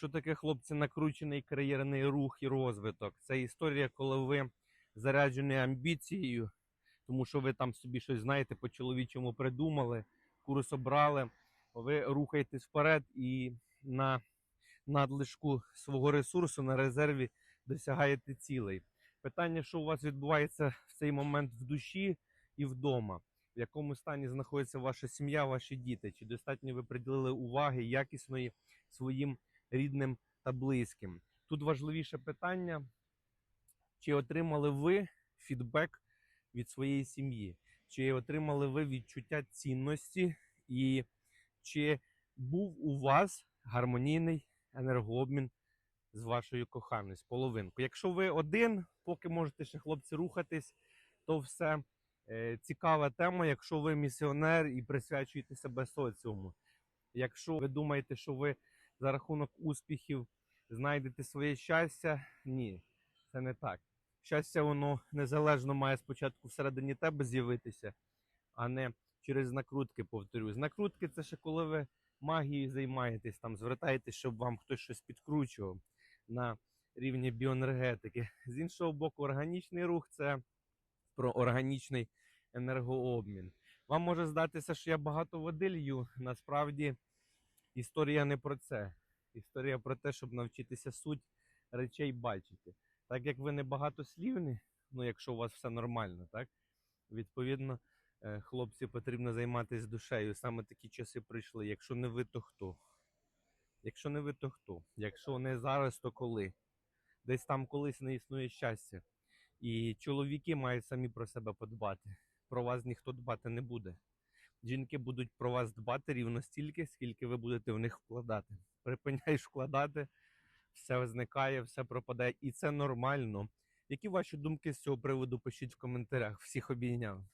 Що таке, хлопці, накручений кар'єрний рух і розвиток? Це історія, коли ви заряджені амбіцією, тому що ви там собі щось знаєте, по-чоловічому придумали, курс обрали, ви рухаєтесь вперед і на надлишку свого ресурсу на резерві досягаєте цілей. Питання, що у вас відбувається в цей момент в душі і вдома, в якому стані знаходиться ваша сім'я, ваші діти? Чи достатньо ви приділили уваги якісної своїм рідним та близьким? Тут важливіше питання, чи отримали ви фідбек від своєї сім'ї, чи отримали ви відчуття цінності, і чи був у вас гармонійний енергообмін з вашою коханою, з половинкою. Якщо ви один, поки можете ще хлопці рухатись, то все е, цікава тема. Якщо ви місіонер і присвячуєте себе соціуму. Якщо ви думаєте, що ви за рахунок успіхів знайдете своє щастя, ні, це не так. Щастя, воно незалежно має спочатку всередині тебе з'явитися, а не через накрутки, повторюсь. Накрутки це ще коли ви магією займаєтесь, там звертаєтесь, щоб вам хтось щось підкручував на рівні біоенергетики. З іншого боку, органічний рух це про органічний енергообмін. Вам може здатися, що я багато води лью. Насправді історія не про це. Історія про те, щоб навчитися суть речей бачити. Так як ви не багатослівні, ну якщо у вас все нормально, так відповідно, е, хлопці потрібно займатися душею. Саме такі часи прийшли. Якщо не ви, то хто? Якщо не ви, то хто? Якщо не зараз, то коли? Десь там колись не існує щастя. І чоловіки мають самі про себе подбати. Про вас ніхто дбати не буде. Жінки будуть про вас дбати рівно стільки, скільки ви будете в них вкладати. Припиняєш вкладати, все зникає, все пропадає, і це нормально. Які ваші думки з цього приводу? Пишіть в коментарях. Всіх обійняв.